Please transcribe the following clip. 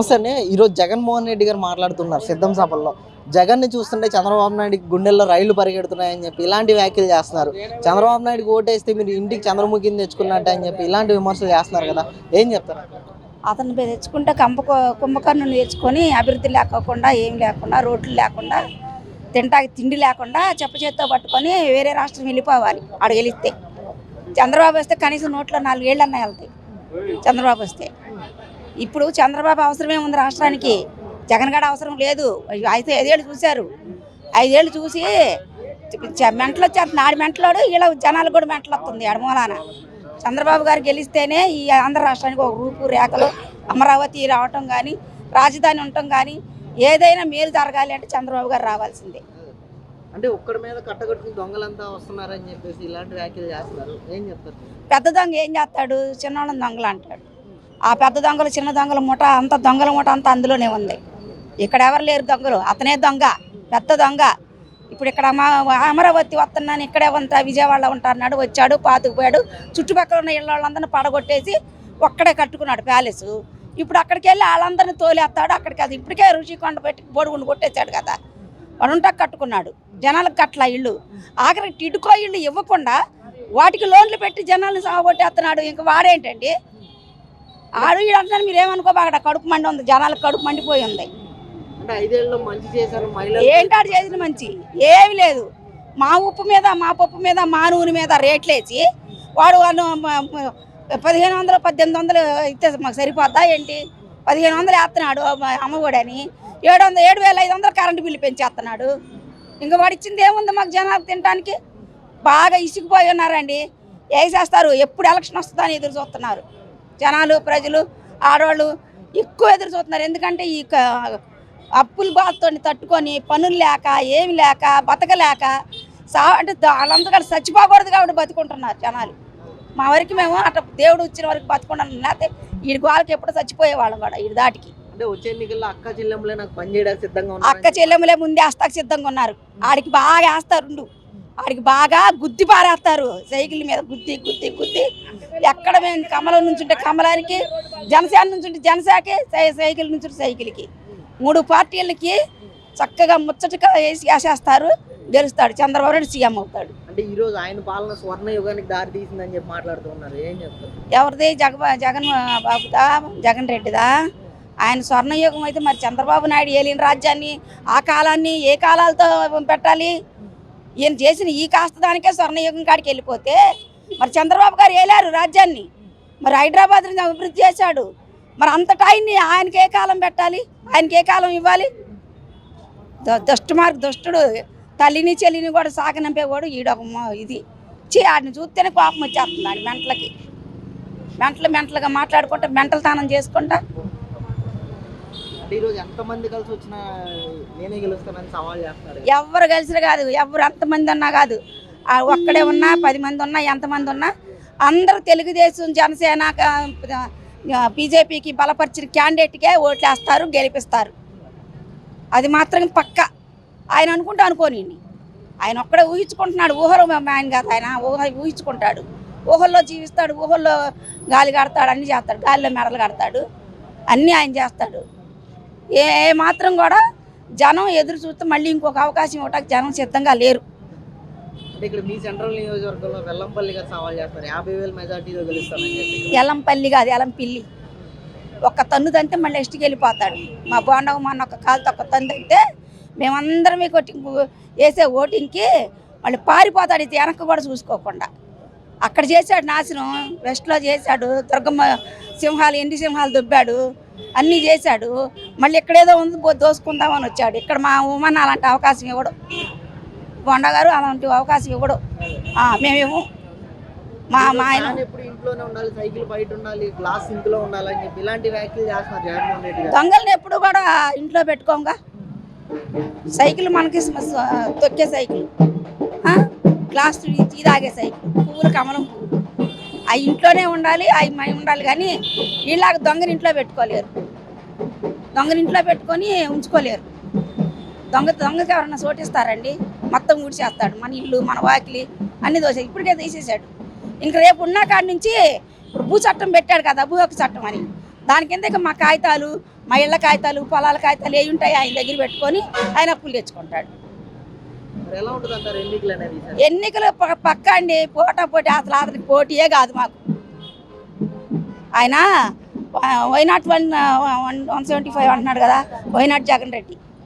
నమస్తే ఈరోజు జగన్మోహన్ రెడ్డి గారు మాట్లాడుతున్నారు సిద్ధం సభల్లో. జగన్ని చూస్తుంటే చంద్రబాబు నాయుడు గుండెల్లో రైళ్ళు పరిగెడుతున్నాయని చెప్పి ఇలాంటి వ్యాఖ్యలు చేస్తున్నారు. చంద్రబాబు నాయుడుకి ఓటేస్తే మీరు ఇంటికి చంద్రముఖిని తెచ్చుకున్నట్టు అని చెప్పి ఇలాంటి విమర్శలు చేస్తున్నారు కదా. ఏం చెప్తారు? అతను తెచ్చుకుంటే కంప కుంభకర్ణుని నేర్చుకొని అభివృద్ధి లేకోకుండా ఏం లేకుండా రోడ్లు లేకుండా తింటాకి తిండి లేకుండా చెప్ప చేత్తో పట్టుకొని వేరే రాష్ట్రం వెళ్ళిపోవాలి అక్కడ గెలిస్తే చంద్రబాబు వస్తే కనీసం నోట్లో నాలుగేళ్ళన్నా వెళ్తాయి చంద్రబాబు వస్తే. ఇప్పుడు చంద్రబాబు అవసరమే ఉంది రాష్ట్రానికి. జగన్ గడ అవసరం లేదు. అయితే ఐదేళ్ళు చూశారు. ఐదేళ్ళు చూసి మెంటలు వచ్చారు నాడు మెంటలోడు ఇలా జనాలకు కూడా మెంటలు వస్తుంది అడమూలాన చంద్రబాబు గారు గెలిస్తేనే ఈ ఆంధ్ర రాష్ట్రానికి ఒక రూపు రేఖలు అమరావతి రావటం కానీ రాజధాని ఉండటం కానీ ఏదైనా మేలు జరగాలి అంటే చంద్రబాబు గారు రావాల్సిందే. అంటే ఒక్కడి మీద కట్టగట్టుకుని దొంగలంతా వస్తున్నారని చెప్పేసి ఇలాంటి వ్యాఖ్యలు చేస్తున్నారు. ఏం చెప్తారు? పెద్ద దొంగ ఏం చేస్తాడు? చిన్నోళ్ళని దొంగలు అంటాడు ఆ పెద్ద దొంగలు చిన్న దొంగల మూట అంత దొంగల మూట అంతా అందులోనే ఉంది. ఇక్కడ ఎవరు లేరు దొంగలు. అతనే దొంగ పెద్ద దొంగ. ఇప్పుడు ఇక్కడ మా అమరావతి వస్తున్నాను ఇక్కడే ఉంటా విజయవాడలో ఉంటాన్నాడు వచ్చాడు పాతుకుపోయాడు చుట్టుపక్కల ఉన్న ఇళ్ళ వాళ్ళందరినీ పడగొట్టేసి ఒక్కడే కట్టుకున్నాడు ప్యాలెస్. ఇప్పుడు అక్కడికి వెళ్ళి వాళ్ళందరినీ తోలేస్తాడు. అక్కడికి అది ఇప్పటికే రుచికొండ పెట్టి బోడుగుండు కొట్టేశాడు కదా. వాడు కట్టుకున్నాడు. జనాలకు కట్ల ఇల్లు ఆఖరికి ఇటుకో ఇల్లు ఇవ్వకుండా వాటికి లోన్లు పెట్టి జనాలను సాగొట్టేస్తున్నాడు ఇంక వాడేంటండి? ఆడు ఈడు అంటున్నాడు మీరు ఏమనుకోబాగడ కడుపు మండి ఉంది జనాలకు కడుపు మండిపోయి ఉంది. ఏంటాడు చేసిన మంచి ఏమి లేదు. మా ఉప్పు మీద మా పప్పు మీద మా నూనె మీద రేట్లేసి వాడు వాళ్ళు పదిహేను వందలు పద్దెనిమిది వందలు ఇస్తే మాకు సరిపోద్దా ఏంటి? పదిహేను వందలు వేస్తున్నాడు అమ్మఒడని ఏడు వందలు ఏడు వేల ఐదు వందలు కరెంటు బిల్లు పెంచేస్తున్నాడు. ఇంకా వాడు ఇచ్చింది ఏముంది మాకు జనాలు తినడానికి బాగా ఇసుకుపోయి ఉన్నారండి. వేసేస్తారు ఎప్పుడు ఎలక్షన్ వస్తుందని ఎదురు చూస్తున్నారు. జనాలు ప్రజలు ఆడవాళ్ళు ఎక్కువ ఎదురు చూస్తున్నారు. ఎందుకంటే ఈ అప్పుల బాధతో తట్టుకొని పనులు లేక ఏమి లేక బతకలేక సా అంటే వాళ్ళందరూ కూడా చచ్చిపోకూడదు కాబట్టి బతుకుంటున్నారు జనాలు. మా వరకు మేము అట్లా దేవుడు వచ్చిన వరకు బతుకుంటాం లేకపోతే ఈ గోళ్ళకి ఎప్పుడు చచ్చిపోయేవాళ్ళం కూడా ఈ దాటికి. అంటే వచ్చే ఎన్నికల్లో అక్క చెల్లెంలే నాకు పని చేయడానికి సిద్ధంగా ఉన్నారు అక్క చెల్లెములే ముందే వేస్తాకు సిద్ధంగా ఉన్నారు. ఆడికి బాగా వేస్తారు ఆడికి బాగా గుద్ది పారేస్తారు. సైకిల్ మీద గుద్ది గుద్ది గుద్ది. ఎక్కడ మేము కమలం నుంచుంటే కమలానికి జనసేన నుంచుంటే జనసేనకి సై- సైకిల్ నుంచి సైకిల్కి. మూడు పార్టీలకి చక్కగా ముచ్చటగా వేసి వేసేస్తారు గెలుస్తాడు. చంద్రబాబు నాయుడు సీఎం అవుతాడు. అంటే ఈ రోజు ఆయన పాలన స్వర్ణ యుగానికి దారి తీసిందని చెప్పి మాట్లాడుతూ ఉన్నారు. ఏం చెప్తారు? ఎవరిది? జగ జగన్ బాబుదా? జగన్ రెడ్డిదా? ఆయన స్వర్ణయుగం అయితే మరి చంద్రబాబు నాయుడు ఏలిన రాజ్యాన్ని ఆ కాలాన్ని ఏ కాలాలతో పెట్టాలి? ఈయన చేసిన ఈ కాస్త దానికే స్వర్ణయుగం కాడికి వెళ్ళిపోతే మరి చంద్రబాబు గారు వేలారు రాజ్యాన్ని? మరి హైదరాబాద్ని అభివృద్ధి చేశాడు. మరి అంత టైంని ఆయనకి ఏ కాలం పెట్టాలి? ఆయనకి ఏ కాలం ఇవ్వాలి? ద- దుష్టమార్గ దుష్టుడు తల్లిని చెల్లిని కూడా సాగనంపేవాడు ఈడొక ఇది. చే ఆడిని చూస్తేనే కోపం వచ్చేస్తుంది ఆడి మెంటలకి. మెంటలు మెంటలుగా మాట్లాడుకుంటా మెంటలు తానం చేసుకుంటా అంటే ఈ ఎంతమంది కలిసి వచ్చినా నేనే గెలుస్తానని సవాల్ ఎవరు కలిసిన కాదు ఎవరు ఎంతమంది ఉన్నా కాదు. ఒక్కడే ఉన్నా పది మంది ఉన్నా ఎంతమంది ఉన్నా అందరూ తెలుగుదేశం జనసేన బీజేపీకి బలపరిచిన క్యాండిడేట్కే ఓట్లేస్తారు గెలిపిస్తారు. అది మాత్రం పక్క. ఆయన అనుకుంటే అనుకోని ఆయన ఒక్కడే ఊహించుకుంటున్నాడు ఊహలో ఆయన కాదు ఆయన ఊహ ఊహించుకుంటాడు. ఊహల్లో జీవిస్తాడు ఊహల్లో గాలి కడతాడు అన్నీ చేస్తాడు గాలిలో మెడలు కడతాడు అన్నీ ఆయన చేస్తాడు. ఏ ఏ మాత్రం కూడా జనం ఎదురు చూస్తే మళ్ళీ ఇంకొక అవకాశం ఇవ్వటానికి జనం సిద్ధంగా లేరు. అంటే ఇక్కడ మీ సెంట్రల్ నియోజకవర్గంలో వెల్లంపల్లి గారు సవాల్ చేస్తారు. యాభై వేల మెజార్టీతో గెలుస్తానని చెప్పి. ఎలంపల్లి కాదు ఎలంపిల్లి ఒక్క తన్ను తంతే మళ్ళీ ఎస్టికి వెళ్ళిపోతాడు. మా బోండవ మొన్న ఒక కాలుతో ఒక తన్ను తంతే మేమందరమే కొట్టి వేసే ఓటింగ్కి మళ్ళీ పారిపోతాడు. ఇది వెనక్కి కూడా చూసుకోకుండా. అక్కడ చేశాడు నాశనం వెస్ట్లో చేశాడు దుర్గమ్మ సింహాలు ఎండి సింహాలు దుబ్బాడు. అన్నీ చేశాడు. మళ్ళీ ఇక్కడేదో ఉంది దోసుకుందామని వచ్చాడు. ఇక్కడ మా ఉమ్మన్న అలాంటి అవకాశం ఇవ్వడు. బొండ గారు అలాంటి అవకాశం ఇవ్వడు. మేము ఇవ్వం మా మా ఆయన ఇంట్లోనే ఉండాలి సైకిల్ బయట ఉండాలి గ్లాస్ ఇంట్లో ఉండాలని చెప్పి ఇలాంటి వ్యాఖ్యలు చేస్తున్నారు జగన్మోహన్ రెడ్డి గారు. దొంగల్ని ఎప్పుడు కూడా ఇంట్లో పెట్టుకోంగా. సైకిల్ మనకి తొక్కే సైకిల్? గ్లాస్ టీ తాగే సైకిల్. పువ్వులు కమలం పువ్వు అవి ఇంట్లోనే ఉండాలి అవి మై ఉండాలి కానీ వీళ్ళకి దొంగని ఇంట్లో పెట్టుకోలేరు. దొంగని ఇంట్లో పెట్టుకొని ఉంచుకోలేరు. దొంగ దొంగకి ఎవరన్నా చోటిస్తారండి మొత్తం ఊడిచేస్తాడు. మన ఇల్లు మన వాకిలి అన్ని దోశ ఇప్పటికే తీసేసాడు ఇంక రేపు ఉన్న కాడి నుంచి ఇప్పుడు భూ చట్టం పెట్టాడు కదా భూ హక్కు చట్టం అని. దాని కింద ఇక మా కాగితాలు మా ఇళ్ళ కాగితాలు పొలాల కాగితాలు ఏవి ఉంటాయి ఆయన దగ్గర పెట్టుకొని ఆయన అప్పులు తెచ్చుకుంటాడు. ఎన్నికలు పక్క అండి. పోటా పోటీ అసలు అతనికి పోటీయే కాదు మాకు. ఆయన why not one one one seventy five అంటున్నాడు కదా వైనాట్ జగన్ రెడ్డి.